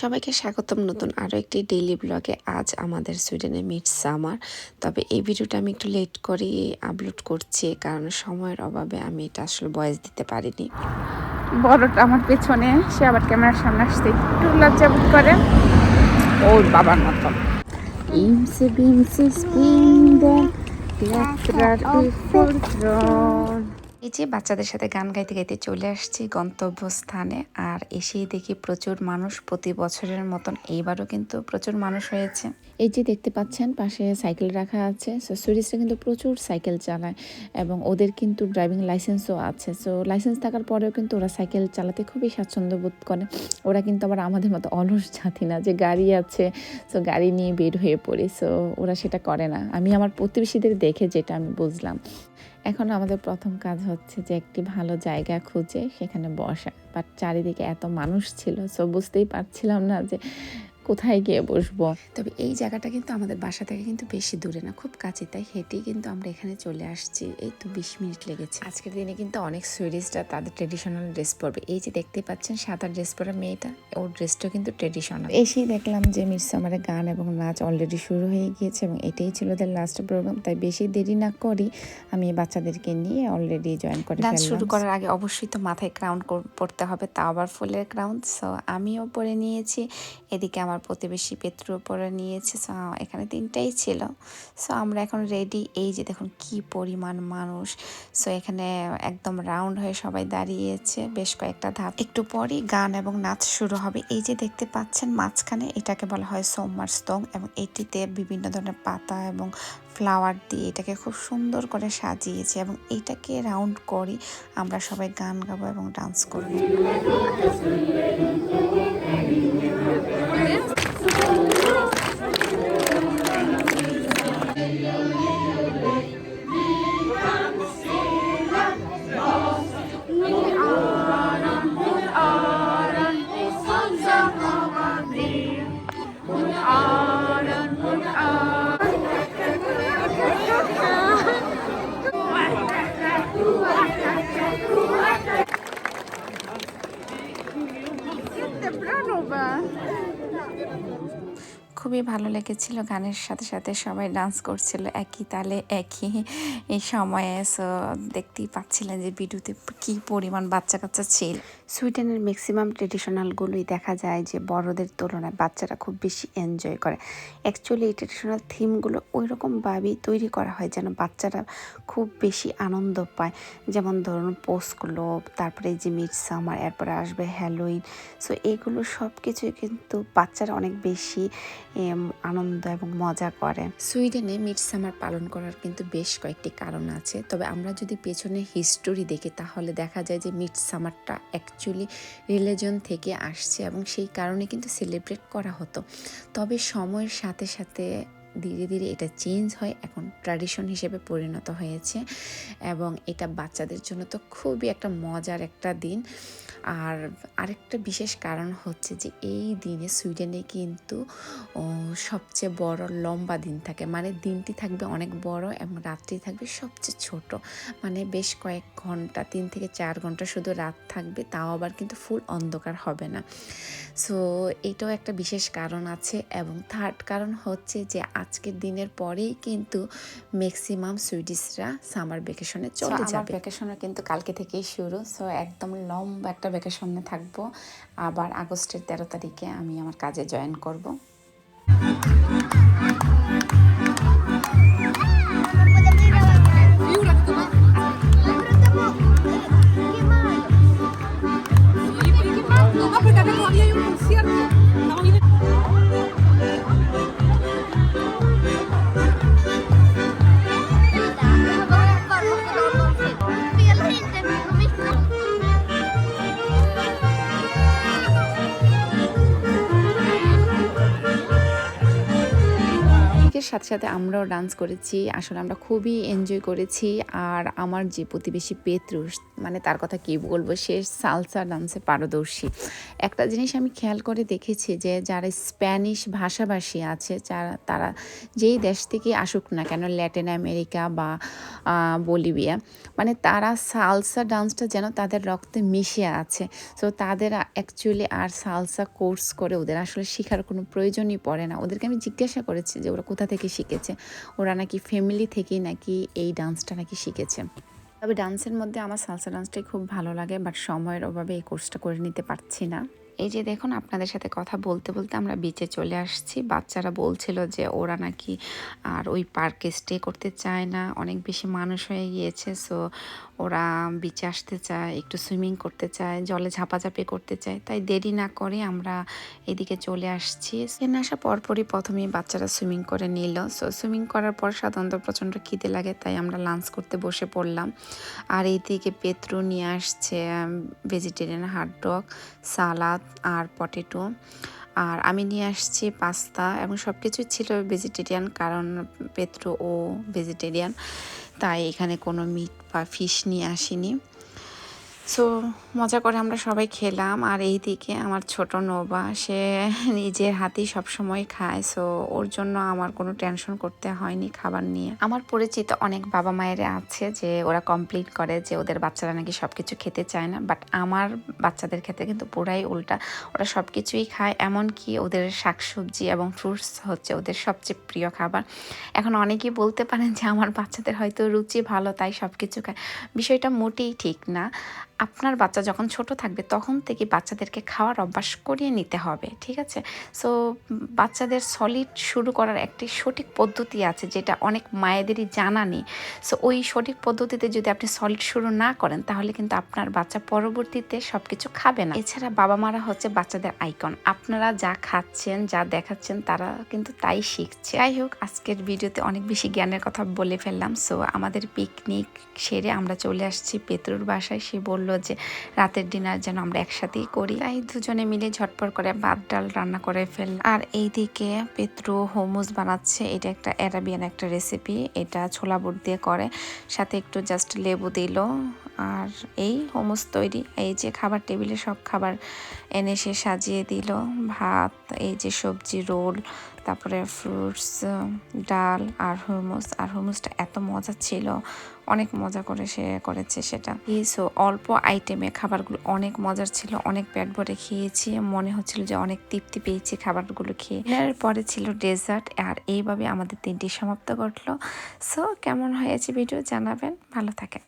সবাইকে স্বাগতম নতুন আরও একটি ডেইলি ব্লগে আজ আমাদের সুইডেনে মিট সামার তবে এই ভিডিওটা আমি একটু লেট করে আপলোড করছি কারণ সময়ের অভাবে আমি এটা আসলে বয়স দিতে পারিনি বড়টা আমার পেছনে সে আবার ক্যামেরার সামনে আসতে একটু লজ্জাবোধ করে ওর বাবার মতো ইমসে বিমসে ifrån এই যে বাচ্চাদের সাথে গান গাইতে গাইতে চলে আসছি গন্তব্যস্থানে, আর এসেই দেখি প্রচুর মানুষ প্রতি বছরের মতন এইবারও কিন্তু প্রচুর মানুষ হয়েছে। এই যে দেখতে পাচ্ছেন, পাশে সাইকেল রাখা আছে, সো সুইডিশরা কিন্তু প্রচুর সাইকেল চালায় এবং ওদের কিন্তু ড্রাইভিং লাইসেন্সও আছে। সো লাইসেন্স থাকার পরেও কিন্তু ওরা সাইকেল চালাতে খুবই স্বাচ্ছন্দ্য বোধ করে। ওরা কিন্তু আবার আমাদের মতো অলস জাতি না যে গাড়ি আছে, সো গাড়ি নিয়ে বের হয়ে পড়ি। সো ওরা সেটা করে না। আমি আমার প্রতিবেশীদের দেখে যেটা আমি বুঝলাম। এখন আমাদের প্রথম কাজ হচ্ছে যে একটি ভালো জায়গা খুঁজে সেখানে বসা। বাট চারিদিকে এত মানুষ ছিল সো বুঝতেই পারছিলাম না যে কোথায় গিয়ে বসবো? তবে এই জায়গাটা কিন্তু আমাদের বাসা থেকে কিন্তু বেশি দূরে না খুব কাছে তাই হেঁটেই কিন্তু আমরা এখানে চলে আসছি। এই তো বিশ মিনিট লেগেছে। আজকের দিনে কিন্তু অনেক সুইডিশরা তাদের ট্রেডিশনাল ড্রেস পরবে। এই যে দেখতে পাচ্ছেন সাদা ড্রেস পরা মেয়েটা ওর ড্রেসটাও কিন্তু ট্রেডিশনাল এসেই দেখলাম যে মিরসামারে গান এবং নাচ অলরেডি শুরু হয়ে গিয়েছে এবং এটাই ছিল ওদের লাস্ট প্রোগ্রাম তাই বেশি দেরি না করি আমি বাচ্চাদেরকে নিয়ে অলরেডি জয়েন করে ডান্স শুরু করার আগে অবশ্যই তো মাথায় ক্রাউন পড়তে হবে তা আবার ফুলের ক্রাউন সো আমিও পরে নিয়েছি। এদিকে আমার প্রতিবেশী পেত্রও পরে নিয়েছে। সো এখানে তিনটাই ছিল। সো আমরা এখন রেডি এই যে দেখুন, কি পরিমাণ মানুষ। সো এখানে একদম রাউন্ড হয়ে সবাই দাঁড়িয়েছে। বেশ কয়েকটা ধাপ। একটু পরই গান এবং নাচ শুরু হবে। এই যে দেখতে পাচ্ছেন, মাঝখানে এটাকে বলা হয় সোমবার স্তং এবং এটিতে বিভিন্ন ধরনের পাতা এবং ফ্লাওয়ার দিয়ে এটাকে খুব সুন্দর করে সাজিয়েছে এবং এটাকে রাউন্ড করি আমরা সবাই গান গাবো এবং ডান্স করব। খুবই ভালো লেগেছিল গানের সাথে সাথে সবাই ডান্স করছিল একই তালে, একই এই সময়ে। সো দেখতেই পাচ্ছিলেন যে ভিডিওতে কি পরিমাণ বাচ্চা কাচ্চা ছিল। সুইডেনের ম্যাক্সিমাম ট্রেডিশনালগুলোই দেখা যায় যে বড়দের তুলনায় বাচ্চারা খুব বেশি এনজয় করে। অ্যাকচুয়ালি এই ট্রেডিশনাল থিমগুলো ওই রকমভাবেই তৈরি করা হয় যেন বাচ্চারা খুব বেশি আনন্দ পায়। যেমন ধরুন পোস্টগুলো তারপরে যে মিড সামার এরপরে আসবে হ্যালোইন সো এগুলো সব কিছুই কিন্তু বাচ্চারা অনেক বেশি আনন্দ এবং মজা করে। সুইডেনে মিড সামার পালন করার কিন্তু বেশ কয়েকটি কারণ আছে। তবে আমরা যদি পেছনে হিস্টোরি দেখি, তাহলে দেখা যায় যে মিড সামারটা অ্যাকচুয়ালি রিলিজন থেকে আসছে এবং সেই কারণে কিন্তু সেলিব্রেট করা হতো। তবে সময়ের সাথে সাথে ধীরে ধীরে এটা চেঞ্জ হয়, এখন ট্র্যাডিশন হিসেবে পরিণত হয়েছে এবং এটা বাচ্চাদের জন্য তো খুবই একটা মজার একটা দিন। আর আরেকটা বিশেষ কারণ হচ্ছে যে এই দিনে সুইডেনে কিন্তু সবচেয়ে বড় লম্বা দিন থাকে। মানে দিনটি থাকবে অনেক বড় এবং রাত্রি থাকবে সবচেয়ে ছোট। মানে বেশ কয়েক ঘণ্টা, তিন থেকে চার ঘণ্টা শুধু রাত থাকবে, তাও আবার কিন্তু ফুল অন্ধকার হবে না। সো এটাও একটা বিশেষ কারণ আছে এবং থার্ড কারণ হচ্ছে যে আজকের দিনের পরেই কিন্তু ম্যাক্সিমাম সুইডিশরা সামার ভ্যাকেশনে চলে যাবে। ভ্যাকেশনে কিন্তু কালকে থেকেই শুরু। সো একদম লম্বা একটা ভ্যাকেশনে থাকব। আবার আগস্টের তেরো তারিখে আমি আমার কাজে জয়েন করব। সাথে সাথে আমরাও ডান্স করেছি। আসলে আমরা খুবই এনজয় করেছি। আর আমার যে প্রতিবেশী পেত্রুস মানে তার কথা কি বলব, সে সালসা ডান্সে পারদর্শী। একটা জিনিস আমি খেয়াল করে দেখেছি যে, যারা স্প্যানিশ ভাষাভাষী আছে, যারা, তারা যেই দেশ থেকে আসুক না কেন ল্যাটিন আমেরিকা বা বলিভিয়া মানে তারা সালসা ডান্সটা যেন তাদের রক্তে মিশে আছে। সো তাদের অ্যাকচুয়ালি আর সালসা কোর্স করে ওদের আসলে শেখার কোনো প্রয়োজনই পড়ে না। ওদেরকে আমি জিজ্ঞাসা করেছি যে, ওরা কোথা থেকে শিখেছে। ওরা নাকি ফ্যামিলি থেকেই নাকি এই ডান্সটা নাকি শিখেছে। তবে ডান্সের মধ্যে আমার সালসা ডান্সটাই খুব ভালো লাগে বাট সময়ের অভাবে এই কোর্সটা করে নিতে পারছি না। এই যে দেখুন, আপনাদের সাথে কথা বলতে বলতে আমরা বিচে চলে আসছি। বাচ্চারা বলছিল যে ওরা নাকি আর ওই পার্কে স্টে করতে চায় না। অনেক বেশি মানুষ হয়ে গিয়েছে সো ওরা বিচে আসতে চায়, একটু সুইমিং করতে চায়, জলে ঝাপাঝাপি করতে চায়। তাই দেরি না করে আমরা এদিকে চলে আসছি। এখানে আসার পরপরই প্রথমেই বাচ্চারা সুইমিং করে নিল। সো সুইমিং করার পর সাধারণত প্রচণ্ড খিদে লাগে, তাই আমরা লাঞ্চ করতে বসে পড়লাম। আর এইদিকে পেত্রু নিয়ে আসছে ভেজিটেরিয়ান হাট ডগ সালাদ আর পটেটো আর আমি নিয়ে আসছি পাস্তা এবং সব কিছুই ছিল ভেজিটেরিয়ান কারণ পেত্র ও ভেজিটেরিয়ান তাই এখানে কোনো মিট বা ফিশ নিয়ে আসিনি। সো মজা করে আমরা সবাই খেলাম আর এই দিকে আমার ছোট নোবা, সে নিজের হাতেই সবসময় খায়। সো ওর জন্য আমার কোনো টেনশন করতে হয়নি খাবার নিয়ে। আমার পরিচিত অনেক বাবা মায়ের আছে যে ওরা কমপ্লিট করে যে ওদের বাচ্চারা নাকি সব কিছু খেতে চায় না। বাট আমার বাচ্চাদের ক্ষেত্রে কিন্তু পুরাই উল্টা। ওরা সব কিছুই খায়, এমনকি ওদের শাকসবজি এবং ফ্রুটস হচ্ছে ওদের সবচেয়ে প্রিয় খাবার। এখন অনেকেই বলতে পারেন যে আমার বাচ্চাদের হয়তো রুচি ভালো, তাই সব কিছু খায়। বিষয়টা মোটেই ঠিক না। আপনার বাচ্চা যখন ছোট থাকবে, তখন থেকে বাচ্চাদেরকে খাওয়ার অভ্যাস করিয়ে নিতে হবে, ঠিক আছে? সো বাচ্চাদের সলিড শুরু করার একটি সঠিক পদ্ধতি আছে, যেটা অনেক মায়েদেরই জানা নেই। সো ওই সঠিক পদ্ধতিতে যদি আপনি সলিড শুরু না করেন, তাহলে কিন্তু আপনার বাচ্চা পরবর্তীতে সব কিছু খাবে না। এছাড়া বাবা মারা হচ্ছে বাচ্চাদের আইকন আপনারা যা খাচ্ছেন, যা দেখাচ্ছেন, তারা কিন্তু তাই শিখছে। যাই হোক, আজকের ভিডিওতে অনেক বেশি জ্ঞানের কথা বলে ফেললাম। সো আমাদের পিকনিক সেরে আমরা চলে আসছি পেতরুর বাসায়। সে বলল যে, রাতের ডিনার যেন আমরা একসাথেই করি। তাই দুজনে মিলে ঝটপট করে ভাত, ডাল রান্না করে ফেল আর এইদিকে পেত্রু হোমুস বানাচ্ছে। এটা একটা অ্যারাবিয়ান একটা রেসিপি এটা ছোলা বুট দিয়ে করে। সাথে একটু জাস্ট লেবু দিল। আর এই হোমুস তৈরি, এই যে খাবার টেবিলে সব খাবার এনে সে সাজিয়ে দিল। ভাত, এই যে সবজি রোল, তারপরে ফ্রুটস ডাল আর হুমুস আর হুমুসটা এত মজা ছিল, অনেক মজা করে সে করেছে সেটা। সো অল্প আইটেমে খাবারগুলো অনেক মজার ছিল, অনেক পেট ভরে খেয়েছি। মনে হচ্ছিল যে অনেক তৃপ্তি পেয়েছি খাবারগুলো খেয়ে। এর পরে ছিল ডেজার্ট আর এইভাবে আমাদের দিনটি সমাপ্ত ঘটলো। সো কেমন হয়েছে ভিডিও জানাবেন, ভালো থাকে